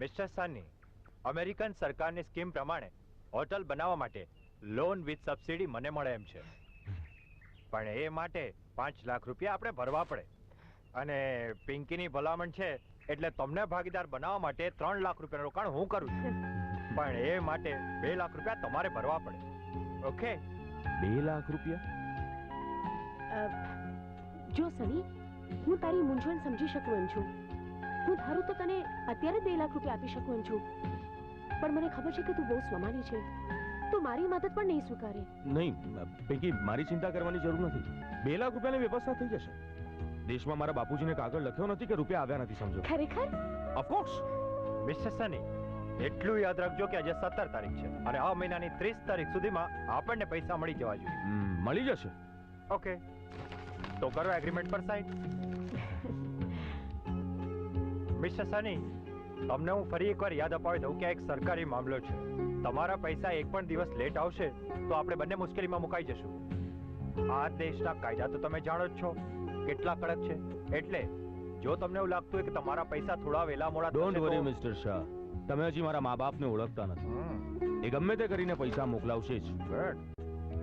Mister Sunny American સરકારની scheme પ્રમાણે hotel બનાવવા માટે લોન વિથ સબસિડી મને મળે એમ છે. પણ એ માટે પાંચ લાખ રૂપિયા આપણે ભરવા પડે. અને પિંકીની ભલામણ છે એટલે તમને ભાગીદાર બનાવવા માટે ત્રણ લાખ રૂપિયાનું રોકાણ હું કરું છું. પણ એ માટે બે લાખ રૂપિયા તમારે ભરવા પડે. ઓકે? બે લાખ રૂપિયા? જો સની હું તારી મૂંઝવણ સમજી શકું એમ છું. હું ધારું તો તને અત્યારે બે લાખ રૂપિયા આપી શકું એમ છું. પણ મને ખબર છે કે તું બહુ સ્વમાની છે. તું મારી મદદ પણ નહીં સ્વીકારે. નહીં પૈકી મારી ચિંતા કરવાની જરૂર નથી. બે લાખ રૂપિયાની વ્યવસ્થા થઈ જશે. દેશમાં મારા બાપુજીને કાગળ લખ્યો નથી કે રૂપિયા આવ્યા નથી સમજો. ખરેખર? ઓફકોર્સ મિસ્ટર સની એટલું યાદ રાખજો કે આજે સત્તર તારીખ છે અને આ મહિનાની ત્રીસ તારીખ સુધીમાં આપણને પૈસા મળી જવા જોઈએ. મળી જશે. ઓકે તો કરો એગ્રીમેન્ટ પર સાઇન મિસ્ટર સની તમને હું ફરી એકવાર યાદ અપાવી દઉં કે એક સરકારી મામલો છે. તમારા પૈસા એક પણ દિવસ લેટ આવશે તો આપણે બંને મુશ્કેલીમાં મુકાઈ જશું. આ દેશના કાયદા તો તમે જાણો જ છો. કેટલા કડક છે. એટલે જો તમને એવું લાગતું હોય કે તમારા પૈસા થોડા વેલા મોડા ડોન્ટ વરી મિસ્ટર શાહ. તમે હજી મારા મા બાપને ઓળખતા નથી. એ ગમે તે કરીને પૈસા મોકલાવશે જ.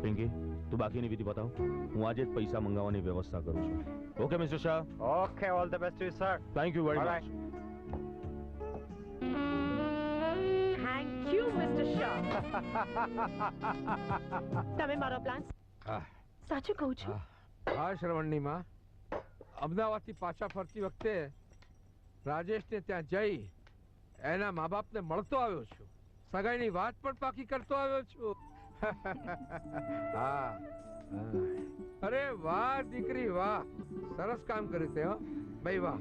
પિંકી તું બાકીની વિધિ બતાવ. હું આજે જ પૈસા મંગાવવાની વ્યવસ્થા કરું છું. Okay mister Shah. Okay all the best you sir thank you very. Much તમે મારો પ્લાન સાચું કહું છું. હા. શ્રવણની માં અમદાવાદથી પાછા ફરતી વખતે રાજેશને ત્યાં જઈ એના મા બાપને મળતો આવ્યો છું. સગાઈની વાત પણ પાકી કરતો આવ્યો છું. હા. અરે વાહ દીકરી વાહ. સરસ કામ કર્યું તે ભાઈ વાહ.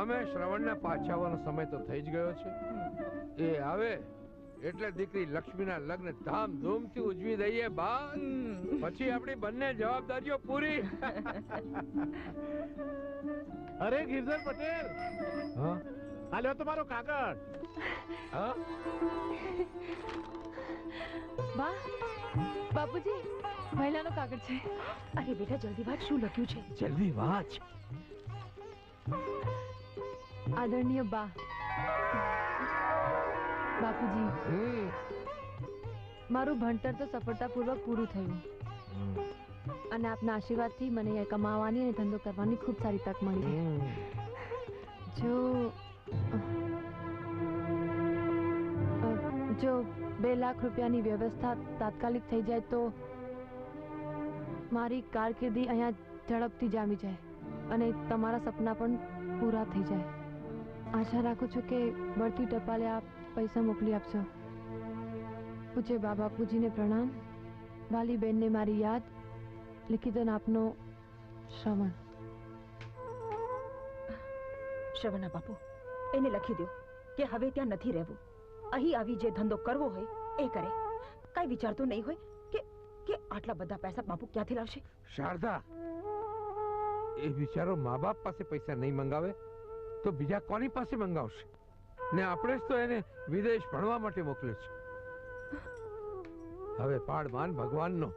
અમે શ્રવણને પાછા આવવાનો સમય તો થઈ જ ગયો છે. એ આવે. એટલે દીકરી લક્ષ્મીના લગ્ન ધામધૂમથી ઉજવી દઈએ બા. પછી આપણી બંને જવાબદારીઓ પૂરી. અરે ગિરધર પટેલ. હા? લ્યો તમારો કાગળ. હા? બા બાપુજી મહિલાનો કાગળ છે. અરે બેટા જલ્દી વાંચ શું લખ્યું છે? જલ્દી વાંચ આદરણીય બા. બાપુજી. મારું ભણતર તો સફળતાપૂર્વક પૂરું થયું. અને આપના આશીર્વાદથી મને અહીંયા કમાવાની અને ધંધો કરવાની ખૂબ સારી તક મળી. જો જો બે લાખ રૂપિયાની વ્યવસ્થા તાત્કાલિક થઈ જાય તો મારી કારકિર્દી અહીંયા ઝડપથી જામી જાય અને તમારા સપના પણ પૂરા થઈ જાય. આશા રાખું છું કે બળતી ટપાલે આપ પૈસા મોકલી આપશો. પૂજ્ય બાબા પૂજીને પ્રણામ. વાલી બેનને મારી યાદ. લિખિતન આપનો શ્રવણ. શ્રવણના બાપુ એને લખી દો કે હવે ત્યાં નથી રહેવું. અહીં આવી જે ધંધો કરવો હોય એ કરે. કાંઈ વિચારતો નહીં હોય કે કે આટલા બધા પૈસા બાપુ ક્યાંથી લાવશે? શારદા એ વિચારો મા બાપ પાસે પૈસા નહીં મંગાવે તો બીજા કોની પાસે મંગાવશે? ને આપણે જ તો એને વિદેશ ભણવા માટે મોકલે છે. હવે પાડમાન ભગવાનનો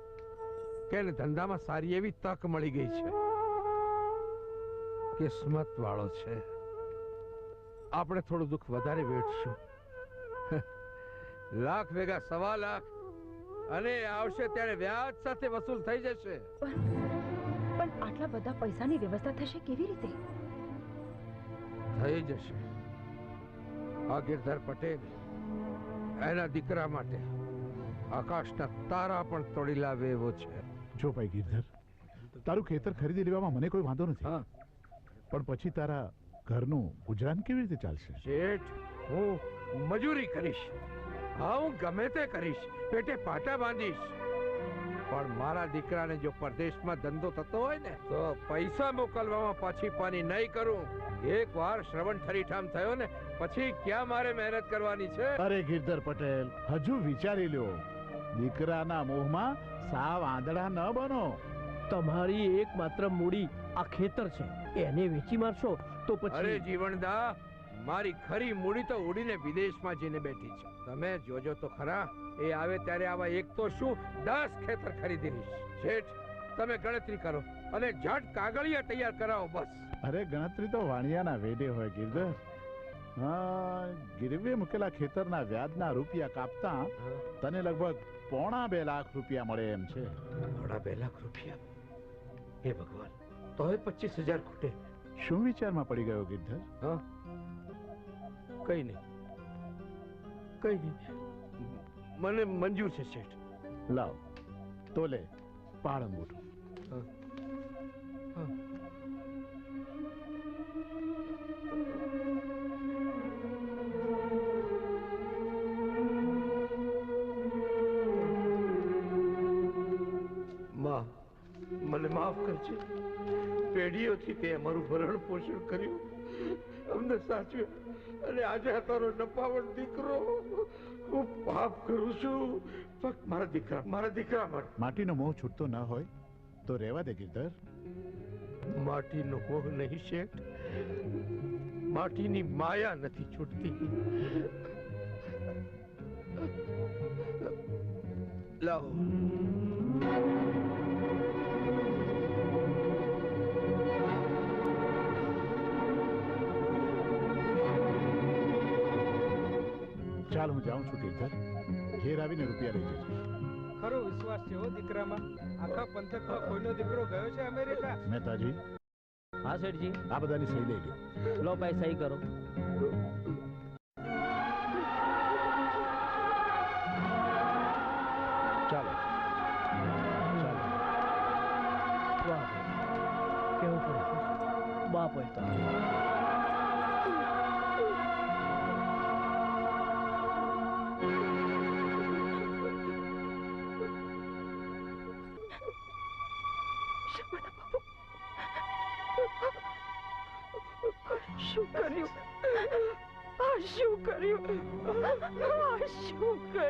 કે એને ધંધામાં સારી એવી તક મળી ગઈ છે. કિસ્મત વાળો છે. આપણે થોડું દુઃખ વધારે વેઠશું. લાખ ભેગા સવા લાખ અને આવશે ત્યારે વ્યાજ સાથે વસૂલ થઈ જશે. પણ આટલા બધા પૈસાની વ્યવસ્થા થશે કેવી રીતે? થઈ જશે. આ ગિરધર પટેલ એના દીકરા માટે આકાશના તારા પણ તોડી લાવે એવો છે. જો ભાઈ ગિરધર તારું ખેતર ખરીદી લેવામાં મને કોઈ વાંધો નથી. પણ પછી તારા ઘરનું ગુજરાન કેવી રીતે ચાલશે? શેઠ હું મજૂરી કરીશ. હા હું ગમે તે કરીશ. પેટે પાટા બાંધીશ. પણ મારા દીકરાને જો પરદેશમાં ધંધો થતો હોય ને તો પૈસા મોકલવામાં પાછી પાની નહીં કરું. એક વાર શ્રવણ ઠરીઠામ થયો ને પછી ક્યાં મારે મહેનત કરવાની છે? અરે ગિરધર પટેલ હજુ વિચારી લ્યો. દીકરાના મોહમાં સાવ આંધળા ન બનો. તમારી એકમાત્ર મૂડી આ ખેતર છે. એને વેચી મારશો તો અરે પછી જીવણદા મારી ખરી મૂડી તો ઉડીને વિદેશમાં જઈને બેઠી છે. તમે જોજો તો ખરા એ આવે ત્યારે આવા એક તો શું દસ ખેતર ખરીદી લઈશ. શેઠ તમે ગણતરી કરો અને ઝટ કાગળિયા તૈયાર કરાવો બસ. અરે ગણતરી તો વાણિયાના વેડે હોય ગિરધર. હા, ગીરવે મૂકેલા ખેતરના વ્યાજના રૂપિયા કાપતા તને લગભગ પોણા બે લાખ રૂપિયા મળે એમ છે. થોડા બે લાખ રૂપિયા? હે ભગવાન તોય પચીસ હજાર ખૂટે. શું વિચારમાં પડી ગયો ગિરધર? હા. કઈ નહીં. કઈ નહીં. મને મંજૂર છે શેઠ. લાવ. તો લે. પહાડ અંગૂઠો. માં મને માફ કરજે. પેઢીઓથી તે અમારું ભરણ પોષણ કર્યું. અમને સાચવ્યું અને આજે આ તારો નપાવટ દીકરો હું પાપ કરું છું. ફક્ત મારા દીકરા મારા દીકરા માટે. માટીનો મોહ છૂટતો ના હોય તો રહેવા દે ગીરધર. માટીનો મોહ નહીં શેઠ. માટીની માયા નથી છૂટતી. લાવો. ચાલ હું જાઉં છું ગિરધર ઘેર આવીને રૂપિયા લઈ જઈશ. ખરો વિશ્વાસ છે હો દીકરામાં. આખા પંથકમાં કોઈનો દીકરો ગયો છે અમેરિકા? મહેતાજી. હા શેઠજી. આ બધાની સહી લઈ લો લો ભાઈ સહી કરો. ચાલો. ચાલો. કેવું પડે બાપ હોય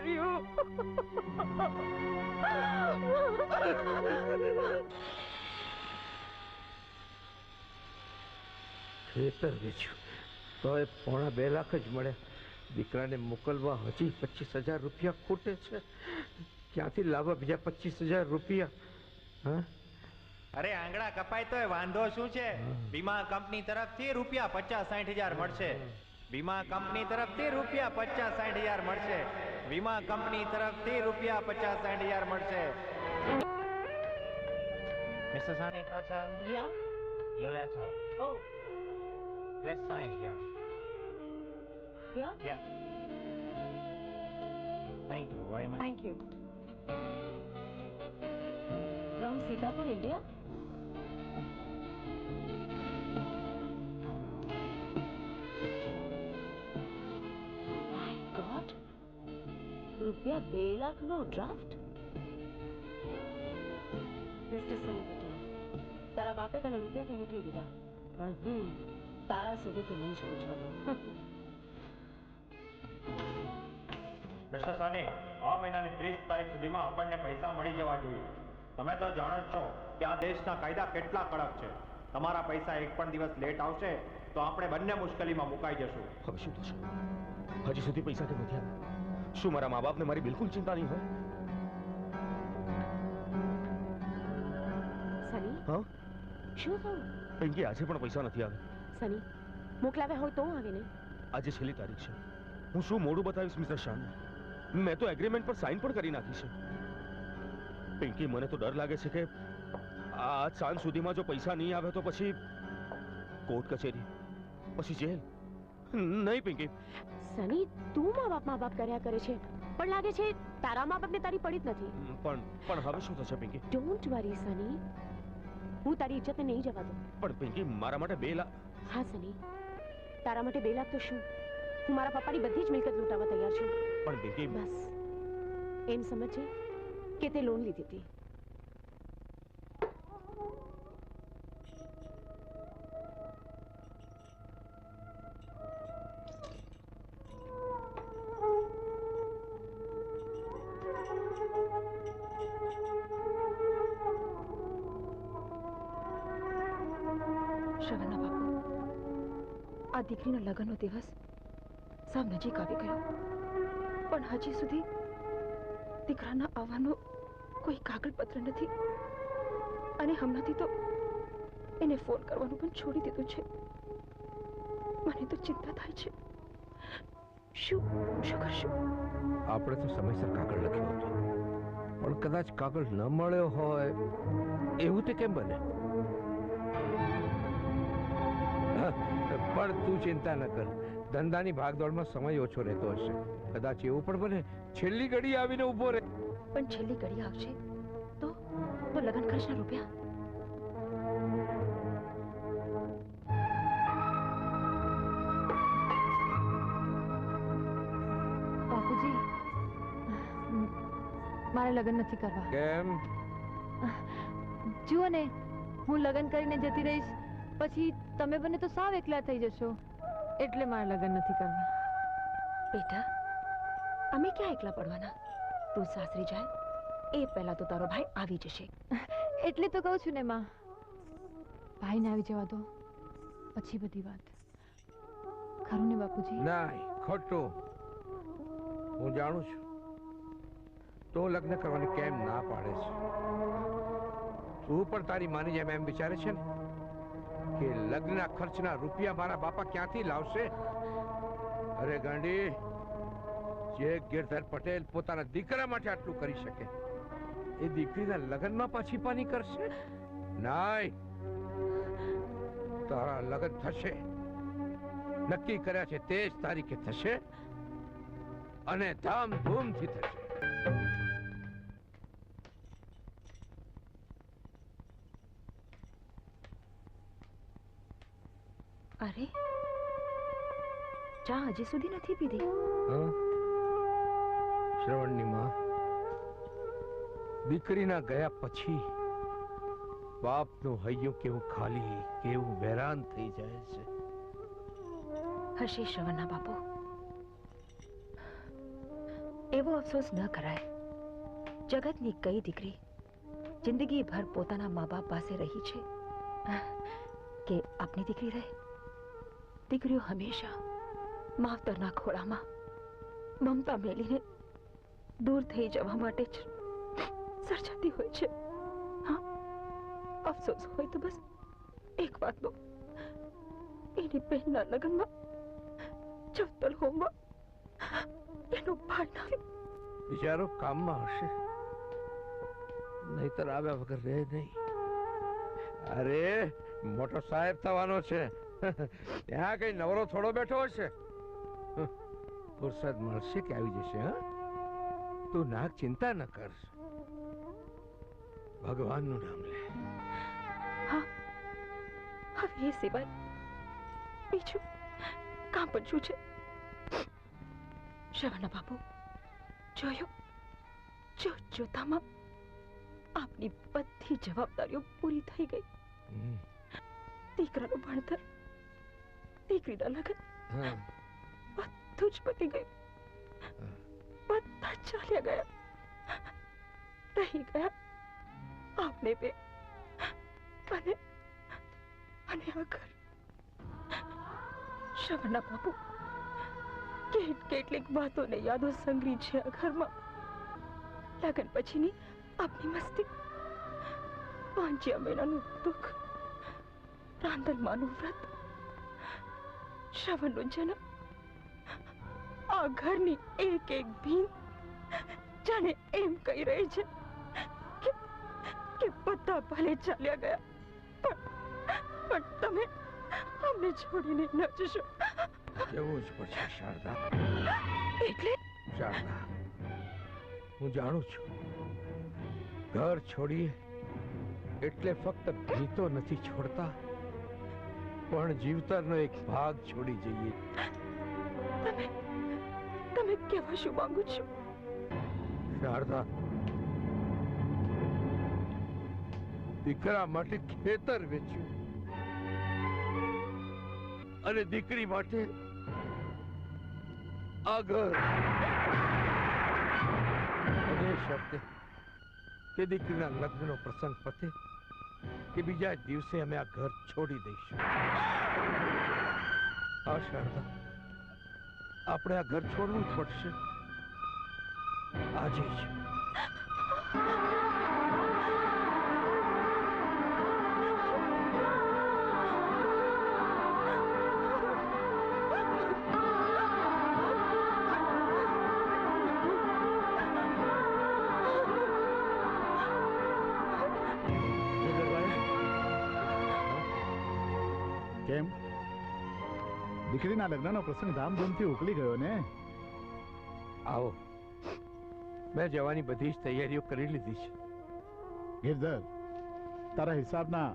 કર્યું. ખેતર વેચ્યું. તોય પોણા બે લાખ જ મળે દીકરાને મોકલવા હજી પચીસ હજાર રૂપિયા ખૂટે છે. ક્યાંથી લાવવા બીજા પચીસ હજાર રૂપિયા? હા? અરે આંગળા કપાય તોય વાંધો શું છે? વીમા કંપની તરફથી રૂપિયા પચાસ સાઠ હજાર મળશે. વીમા કંપની તરફથી રૂપિયા પચાસ સાઠ હજાર મળશે. વીમા કંપની તરફથી રૂપિયા પચાસ સાઠ હજાર મળશે mister Sani Yeah. your letter. Oh, Let's sign here. yeah. Yeah. Thank you very much. Thank you. From Sitapur, India. રૂપિયા બે લાખ નો ડ્રાફ્ટ મિસ્ટર સેલિબ્રિટી તારા બાપે તને રૂપિયાથી મોકલી દીધા પણ હું તારા સુધીથી નહીં પહોંચવાનો મિસ્ટર સાની આ મહિનાની ત્રીસ તારીખ સુધીમાં આપણને પૈસા મળી જવા જોઈએ તમે તો જાણો છો કે આ દેશના કાયદા કેટલા કડક છે તમારા પૈસા એક પણ દિવસ લેટ આવશે તો આપણે બંને મુશ્કેલીમાં મુકાઈ જશું હવે શું થશે હજી સુધી પૈસા કેમ નથી આવ્યા શું મારા મા બાપને મારી બિલકુલ ચિંતા નહીં હોય? સની? હા? શું થયું? પિંકી આજે પણ પૈસા નથી આવે સની મોકલાવે હોય તો આવે ને આજે છેલ્લી તારીખ છે. હું શું મોડું બતાવીશ મિસ્ટર શાન મેં તો એગ્રીમેન્ટ પર સાઇન પણ કરી નાખી છે. પિંકી મને તો ડર લાગે છે કે આ સાંજ સુધીમાં જો પૈસા નહીં આવે તો પછી કોર્ટ કચેરી પછી જેલ. નહીં પિંકી. સની તું મા બાપ મા બાપ કર્યા કરે છે. પણ લાગે છે તારા મા બાપને તારી પડી જ નથી. પણ પણ હવે શું થશે પિંકી? ડોન્ટ વરી સની હું તારી ઇજ્જતને નહીં જવા દઉં. પણ પિંકી મારા માટે બે લાખ હા સની તારા માટે બે લાખ તો શું? હું મારા પપ્પાની બધી જ મિલકત લૂંટાવા તૈયાર છું. પણ પિંકી બસ. એમ સમજે કે તે લોન લીધી હતી. દીકરીના લગ્નનો દિવસ સાવ નજીક આવી ગયો. પણ હજી સુધી દીકરાના આવવાનો કોઈ કાગળપત્ર નથી. અને હમણાંથી તો એને ફોન કરવાનું પણ છોડી દીધું છે. મને તો ચિંતા થાય છે. શું શું કરશું? આપણે તો સમયસર કાગળ લખ્યો હતો. પણ કદાચ કાગળ ન મળ્યો હોય, એવું તે કેમ બને? પણ તું ચિંતા ન કર. ધંધાની ભાગદોડમાં સમય ઓછો રહેતો હશે. કદાચ એવું પણ બને છેલ્લી ઘડી આવીને ઊભો રહે. પણ છેલ્લી ઘડી આવશે તો? તો લગ્ન ખર્ચના રૂપિયા? બાપુજી મારે લગ્ન નથી કરવા. કેમ? જુઓ ને હું લગ્ન કરીને જતી રહીશ પછી તમે બંને તો સાવ એકલા થઈ જશો. એટલે મારે લગ્ન નથી કરવા. બેટા અમે ક્યાં એકલા પડવાના? તું સાસરી જાય એ પહેલા તો તારો ભાઈ આવી જશે. એટલે તો કહું છું ને માં. ભાઈને આવી જવા દો. પછી બધી વાત. ખરું ને બાપુજી? ના ખોટું. હું જાણું છું. તો લગ્ન કરવાની કેમ ના પાડે છે? તું પણ તારી માની જેમ એમ વિચારે છે ને? કે લગ્નના ખર્ચના રૂપિયા મારા બાપા ક્યાંથી લાવશે? અરે ગાંડી, જે ગિરધર પટેલ પોતાના દીકરા માટે આટલું કરી શકે, એ દીકરીના લગ્નમાં પાછી પાની કરશે? નાય, તારા લગ્ન થશે. નક્કી કર્યા છે તે જ તારીખે થશે અને ધામધૂમથી થશે. ચા હજી સુધી નથી પીધી. શ્રવણની માં દીકરીના ગયા પછી બાપનું હૈયું કેવું ખાલી કેવું વેરાન થઈ જાય છે. હશે શ્રવણના બાપુ. એવો અફસોસ ન કરાય. જગતની કઈ દીકરી જિંદગીભર પોતાના મા બાપ પાસે રહી છે કે આપની દીકરી રહે? દીકરીઓ હંમેશા માવતરના ખોળામાં મમતા મેલીને દૂર થઈ જવા માટે જ સર્જાતી હોય છે. હા, અફસોસ હોય તો બસ એક વાતનો એની બહેનના લગ્નમાં ચૌતલ હોમવા એનો ભાર ના બિચારો કામમાં હશે. નહીતર આવ્યા વગર રહે નહીં. અરે, મોટો સાહેબ થવાનો છે. ત્યાં કઈ નવરો થોડો બેઠો હશે? ફુરસદ મળશે કે આવી જશે હા? તું ના ચિંતા ન કર. ભગવાનનું નામ લે. હવે એ સિવાય બીજું કામ પણ છે? શ્રવણ બાપુ જોયું? જો જોતામાં આપની બધી જવાબદારીઓ પૂરી થઈ ગઈ. દીકરાનું ભણતર દીકરીના લગ્ન. હા. બધું જ પતી ગયું બધા ચાલ્યા ગયા રહી ગયા આપને બે અને અને આ ઘર શ્રવણના બાપુ કેટ કેટલીક વાતોને યાદો સંગ્રહી છે આ ઘરમાં લગ્ન પછીની આપની મસ્તી પાંચિયા મહિનાનું દુઃખ રાંદલમાનું વ્રત શ્રવણનો જન્મ આ ઘરની એક એક ભીન જાણે એમ કહી રહી છે કે કે બધા ભલે ચાલ્યા ગયા પણ પણ તમે અમને છોડીને ન જશો. જવું જ પડશે શારદા. એટલે? શારદા હું જાણું છું ઘર છોડીએ એટલે ફક્ત ભીતો નથી છોડતા પણ જીવતરનો એક ભાગ છોડી જઈએ. કહેવા માંગુ છું શારદા દીકરા માટે ખેતર વેચ્યું અને દીકરી માટે આ ઘર અને એ કે દીકરીના લગ્નનો પ્રસંગ પતે કે બીજા દિવસે અમે આ ઘર છોડી દઈશું આ શારદા આપણે આ ઘર છોડવું જ પડશે. આજે જ. લગ્નનો પ્રસંગ ધામધૂમથી ઉકલી ગયો ને? આવો. મેં જવાની બધી જ તૈયારીઓ કરી લીધી છે. ગિરધર તારા હિસાબના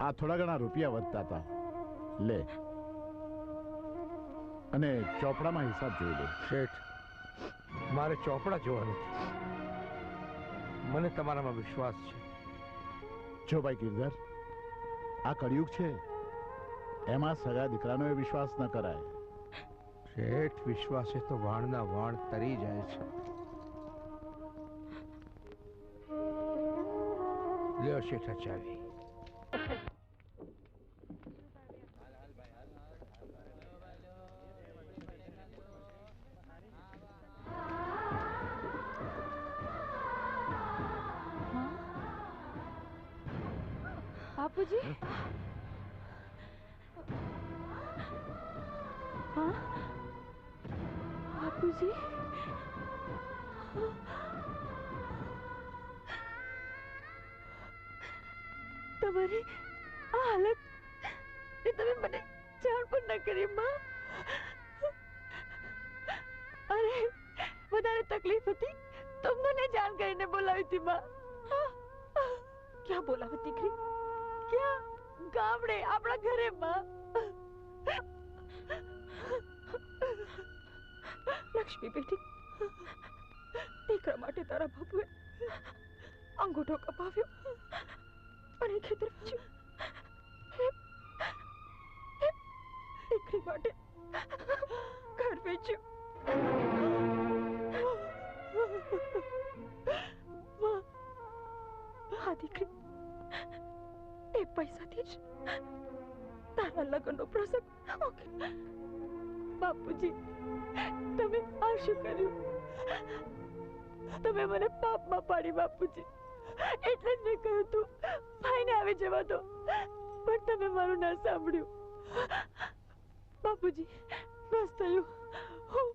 આ થોડા ઘણા રૂપિયા વધતા હતા લે. અને ચોપડામાં હિસાબ જોઈ લે. શેઠ મારે ચોપડા જોવાનું છે. મને તમારામાં વિશ્વાસ છે. જો ભાઈ ગિરધર આ કળિયુગ છે એમાં સગા દીકરાનો એ વિશ્વાસ ન કરાય. શેઠ વિશ્વાસે તો વાણના વાણ તરી જાય છે. લ્યો શેઠ આ ચાવી. બાપુજી? કરીને બોલાવી હતી માં. ક્યાં બોલાવે દીકરી? ક્યાં? ગામડે, આપણા ઘરે માં. લક્ષ્મી બેટી, દીકરા માટે તારા બાપુએ અંગૂઠો કપાવ્યો અને ખેતર વેચ્યું. દીકરી માટે ઘર વેચ્યું. હા, દીકરી. એ પૈસાથી જ તારા લગ્નનો પ્રસંગ. બાપુજી, તમે આ શું કર્યું? તમે મને પાપમાં પાડી, બાપુજી. એટલે જ મેં કહ્યું તું, ભાઈને આવી જવા દો. પણ તમે મારું ના સાંભળ્યું. બાપુજી, બસ થયું. હું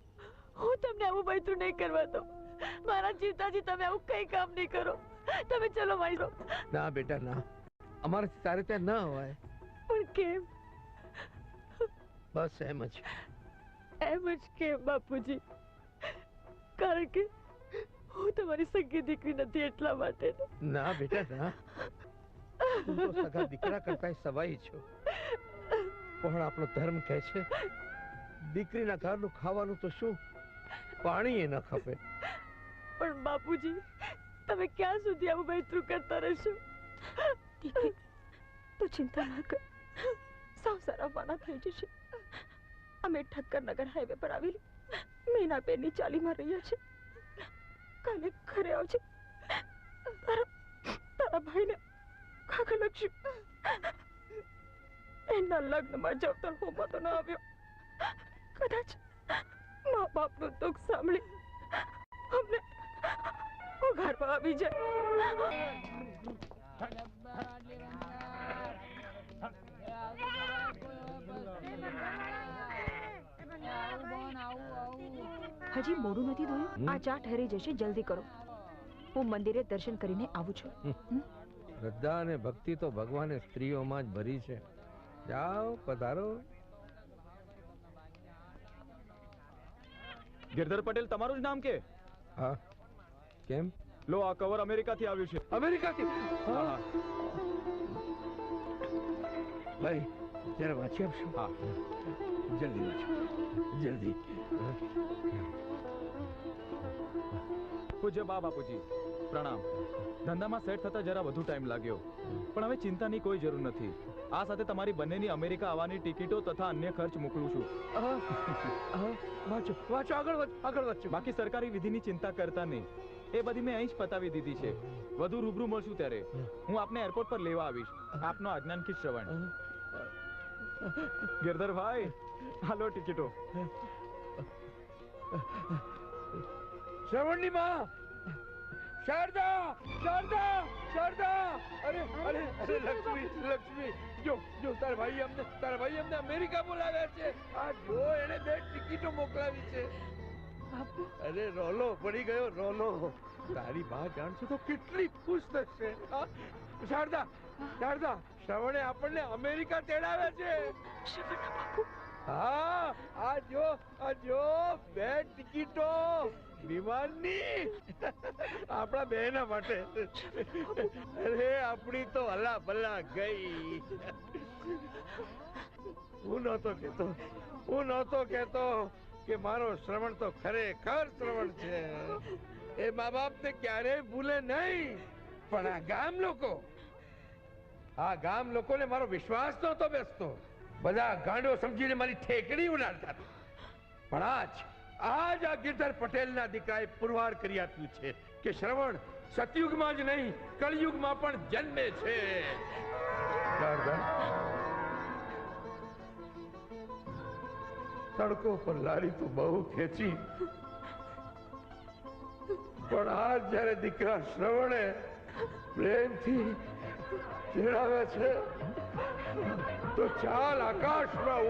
હું તમને આવું બૈતું નહીં કરવા દો મારા જીવતાજી તમે આવું કઈ કામ નહીં કરો. તમે ચલો મારી ના બેટા ના. અમારાથી તારે ત્યાં ન હોય. પણ કેમ? બસ એમ જ. એમ જ કેમ બાપુજી? કારણ કે હું તમારી સગી દીકરી નથી એટલા માટે ના બેટા ના. તું તો સગા દીકરા કરતા સવાઈ છો. પણ આપણો ધર્મ કહે છે દીકરીના ઘરનું ખાવાનું તો શું? પાણી એ ન ખપે. પણ બાપુજી તમે ક્યાં સુધી આવું બૈતરું કરતા રહેશો? તો ચિંતા ન કર. સૌ સારાવાના થઈ જશે. અમે ઠક્કર નગર હાઈવે પર આવેલી મીના બેનની ચાલીમાં રહ્યા છે કાલે ઘરે આવજે. તારા તારા ભાઈને કાકા લક્ષ્મી એના લગ્નમાં જવતર હોમાં તો ન આવ્યો. કદાચ મા બાપનું દુઃખ સાંભળી અમને ઉઘાડવા આવી જાય હજી મોડું નથી ધોયું? આ ચા ઠરી જશે જલ્દી કરો. હું મંદિરે દર્શન કરીને આવું છું. શ્રદ્ધા અને ભક્તિ તો ભગવાને સ્ત્રીઓમાં જ ભરી છે. જાઓ પધારો. ગિરધર પટેલ તમારું જ નામ કે? હા. કેમ? લો આ કવર અમેરિકાથી આવ્યું છે. અમેરિકાથી? હા. ભાઈ જરા વાંચી આપશો? હા. જલ્દી વાંચો. જલ્દી. પૂજ્ય બા બાપુજી પ્રણામ. ધંધામાં સેટ થતા જરા વધુ ટાઈમ લાગ્યો. પણ હવે ચિંતાની કોઈ જરૂર નથી. આ સાથે તમારી બંનેની અમેરિકા આવવાની ટિકિટો તથા અન્ય ખર્ચ મોકલું છું. વાંચો વાંચો આગળ આગળ વાંચો બાકી સરકારી વિધિની ચિંતા કરતા નહીં. એ બધી મેં અહીં જ પતાવી દીધી છે. વધુ રૂબરૂ મળશું ત્યારે. હું આપને એરપોર્ટ પર લેવા આવીશ. આપનો આજ્ઞાનકી શ્રવણ. ગિરધરભાઈ હાલો ટિકિટો. શ્રવણની માં! શારદા! શારદા! શારદા! અરે અરે અરે, લક્ષ્મી લક્ષ્મી! જો જો, તારા ભાઈ અમને, તારા ભાઈ અમને અમેરિકા બોલાવ્યા છે. આ જો એને બે ટિકિટો મોકલાવી છે. બાપુ. અરે રોલો પડી ગયો રોલો. તારી બા જાણશે તો કેટલી ખુશ થશે. શારદા શારદા શ્રવણે આપણને અમેરિકા તેડાવે છે. બાપુ. હા આ જો આ જો બે ટિકિટો વિમાનની. આપણા બેના માટે. અરે આપણી તો હલા ભલા ગઈ. હું નહોતો કેતો હું નહોતો કેતો કે મારો શ્રવણ તો ખરેખર શ્રવણ છે. એ મા બાપ ને ક્યારેય ભૂલે નહીં. પણ આ ગામ લોકો, આ ગામ લોકોને મારો વિશ્વાસ નહોતો બેસતો. બધા ગાંડો સમજીને મારી ઠેકડી ઉડાડતા પણ આજ આજ આ ગિરધર પટેલના દીકરાએ પુરવાર કરી આપ્યું છે કે શ્રવણ સતયુગમાં જ નહીં, કળયુગમાં પણ જન્મે છે. સડકો પર લારી તો બહુ ખેંચી. પણ આ જ્યારે દીકરા શ્રવણે પ્રેમથી તેડાવે છે, તો ચાલ આકાશમાં